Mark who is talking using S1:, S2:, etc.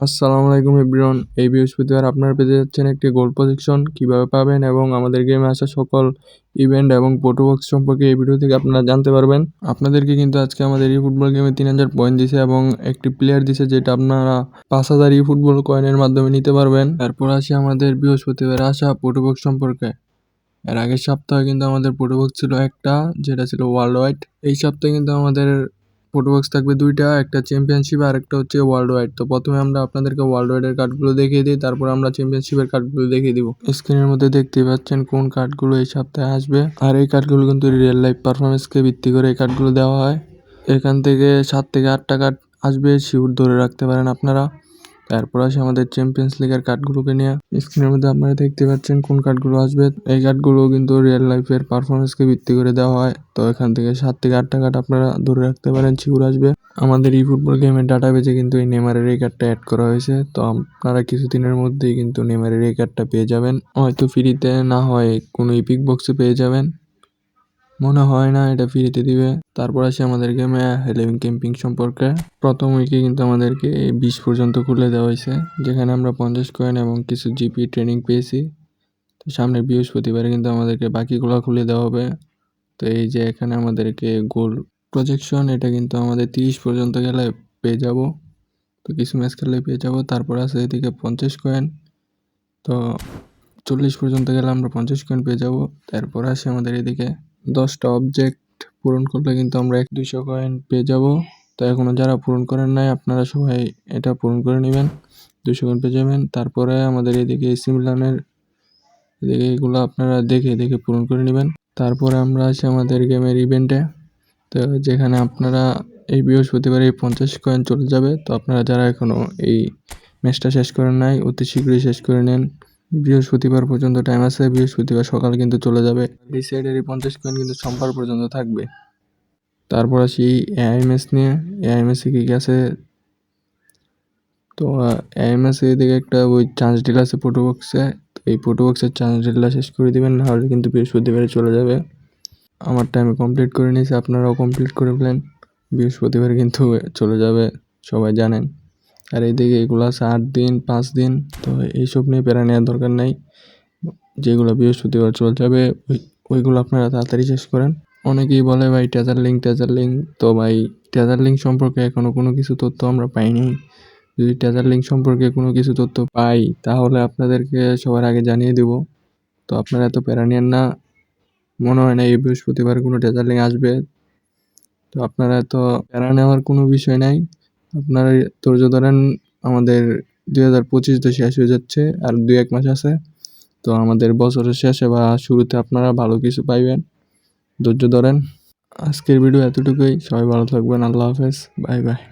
S1: আসসালামু আলাইকুম এভরিওয়ান, এই বৃহস্পতিবার আপনারা পেতে যাচ্ছেন একটি গোল প্রজেকশন কীভাবে পাবেন এবং আমাদের গেমে আসা সকল ইভেন্ট এবং বক্স সম্পর্কে এই ভিডিও থেকে আপনারা জানতে পারবেন। আপনাদেরকে কিন্তু আজকে আমাদের ই ফুটবল গেমে তিন হাজার পয়েন্ট দিছে এবং একটি প্লেয়ার দিছে যেটা আপনারা পাঁচ হাজার ই ফুটবল কয়েনের মাধ্যমে নিতে পারবেন। তারপর আসি আমাদের বৃহস্পতিবার আসা বক্স সম্পর্কে। এর আগের সপ্তাহে কিন্তু আমাদের বক্স ছিল একটা, যেটা ছিল ওয়ার্ল্ড ওয়াইড এই সপ্তাহে কিন্তু আমাদের বক্স থাকবে দুইটা, একটা চ্যাম্পিয়নশিপ আর একটা হচ্ছে ওয়ার্ল্ড ওয়াইড তো প্রথমে আমরা আপনাদেরকে ওয়ার্ল্ড ওয়াইডের কার্ডগুলো দেখিয়ে দিই, তারপর আমরা চ্যাম্পিয়নশিপের কার্ডগুলো দেখিয়ে দিব। স্ক্রিনের মধ্যে দেখতে পাচ্ছেন কোন কার্ডগুলো এই সপ্তাহে আসবে। আর এই কার্ডগুলো কিন্তু রিয়েল লাইফ পারফরমেন্সকে ভিত্তি করে এই কার্ডগুলো দেওয়া হয়। এখান থেকে সাত থেকে আটটা কার্ড আসবে শিউর ধরে রাখতে পারেন আপনারা। তারপর আসে আমাদের চ্যাম্পিয়ন্স লিগের কার্ডগুলোকে নিয়ে। স্ক্রিনের মধ্যে আপনারা দেখতে পাচ্ছেন কোন কার্ডগুলো আসবে। এই কার্ডগুলো কিন্তু রিয়েল লাইফের পারফরমেন্সকে ভিত্তি করে দেওয়া হয়। তো এখান থেকে সাত থেকে আটটা কার্ড আপনারা ধরে রাখতে পারেন শিউর আসবে। আমাদের ই ফুটবল গেমের ডাটা বেজে কিন্তু এই নেমারের এই কার্ডটা অ্যাড করা হয়েছে। তো আপনারা কিছুদিনের মধ্যেই কিন্তু নেমারের এই কার্ডটা পেয়ে যাবেন। হয়তো ফ্রিতে না হয় কোনো ইপিক বক্সে পেয়ে যাবেন। মনে হয় না এটা ফ্রিতে দিবে। তারপর আসে আমাদের গেমে হেলেভিং ক্যাম্পিং সম্পর্কে। প্রথম উইকে কিন্তু আমাদেরকে বিশ পর্যন্ত খুলে দেওয়া হয়েছে, যেখানে আমরা পঞ্চাশ কয়েন এবং কিছু জিপি ট্রেনিং পেয়েছি। তো সামনে বৃহস্পতিবারে কিন্তু আমাদেরকে বাকিগুলো খুলে দেওয়া হবে। তো এই যে এখানে আমাদেরকে গোল প্রজেকশন এটা কিন্তু আমাদের তিরিশ পর্যন্ত গেলে পেয়ে যাব। তো কিছু ম্যাচ খেললে পেয়ে যাব। তারপর আছে এদিকে পঞ্চাশ কয়েন তো চল্লিশ পর্যন্ত গেলে আমরা পঞ্চাশ কয়েন পেয়ে যাব। তারপর আসে আমাদের এদিকে দশটা অবজেক্ট পূরণ করলে কিন্তু আমরা এক দুশো কয়েন পেয়ে যাব। তো এখনও যারা পূরণ করেন নাই, আপনারা সবাই এটা পূরণ করে নেবেন। দুশো কয়েন পেয়ে যাবেন। তারপরে আমাদের এদিকে এসি মিলানের এদিকে এগুলো আপনারা দেখে দেখে পূরণ করে নেবেন। তারপরে আমরা আসি আমাদের গেমের ইভেন্টে তো যেখানে আপনারা এই বৃহস্পতিবার পঞ্চাশ কয়েন চলে যাবে। তো আপনারা যারা এখনও এই ম্যাচটা শেষ করেন নাই, অতি শীঘ্রই শেষ করে নেন। বৃহস্পতিবার পর্যন্ত টাইম আছে, বৃহস্পতিবার সকাল কিন্তু চলে যাবে। এই সাইডের এই পঞ্চাশ কয়েন কিন্তু সোমবার পর্যন্ত থাকবে। তারপর আসি এআইএমএস নিয়ে। এআইএমএসে কী কী আছে? তো এআইএমএসে এদিকে একটা ওই চান্স ডিল আছে বক্সে তো এই বক্সের চান্স ডিলটা শেষ করে দিবেন নাহলে কিন্তু বৃহস্পতিবারে চলে যাবে। আমারটা আমি কমপ্লিট করে নিয়েছি, আপনারাও কমপ্লিট করে ফেলেন। বৃহস্পতিবার কিন্তু চলে যাবে, সবাই জানেন। আর এইদিকে এগুলো আছে আট দিন, পাঁচ দিন, তো এইসব নিয়ে প্যারা নেওয়ার দরকার নাই। যেগুলো বৃহস্পতিবার চলে যাবে, ওই ওইগুলো আপনারা তাড়াতাড়ি শেষ করেন। অনেকেই বলে ভাই ট্রেজার লিঙ্ক ট্রেজার লিঙ্ক তো ভাই ট্রেজার লিঙ্ক সম্পর্কে এখনও কোনো কিছু তথ্য আমরা পাইনি। যদি ট্রেজার লিঙ্ক সম্পর্কে কোনো কিছু তথ্য পাই, তাহলে আপনাদেরকে সবার আগে জানিয়ে দেব। তো আপনারা এত প্যারা নেন না। মনে হয় না এই বৃহস্পতিবার কোনো ট্রেজার লিঙ্ক আসবে। তো আপনারা তো প্যারা নেওয়ার কোনো বিষয় নাই। আপনারা ধৈর্য ধরেন, আমাদের দুই হাজার পঁচিশ তো শেষ হয়ে যাচ্ছে, আর দুই এক মাস আছে। তো আমাদের বছরের শেষে বা শুরুতে আপনারা ভালো কিছু পাইবেন। ধৈর্য ধরেন। আজকের ভিডিও এতটুকুই। সবাই ভালো থাকবেন। আল্লাহ হাফেজ। Bye bye.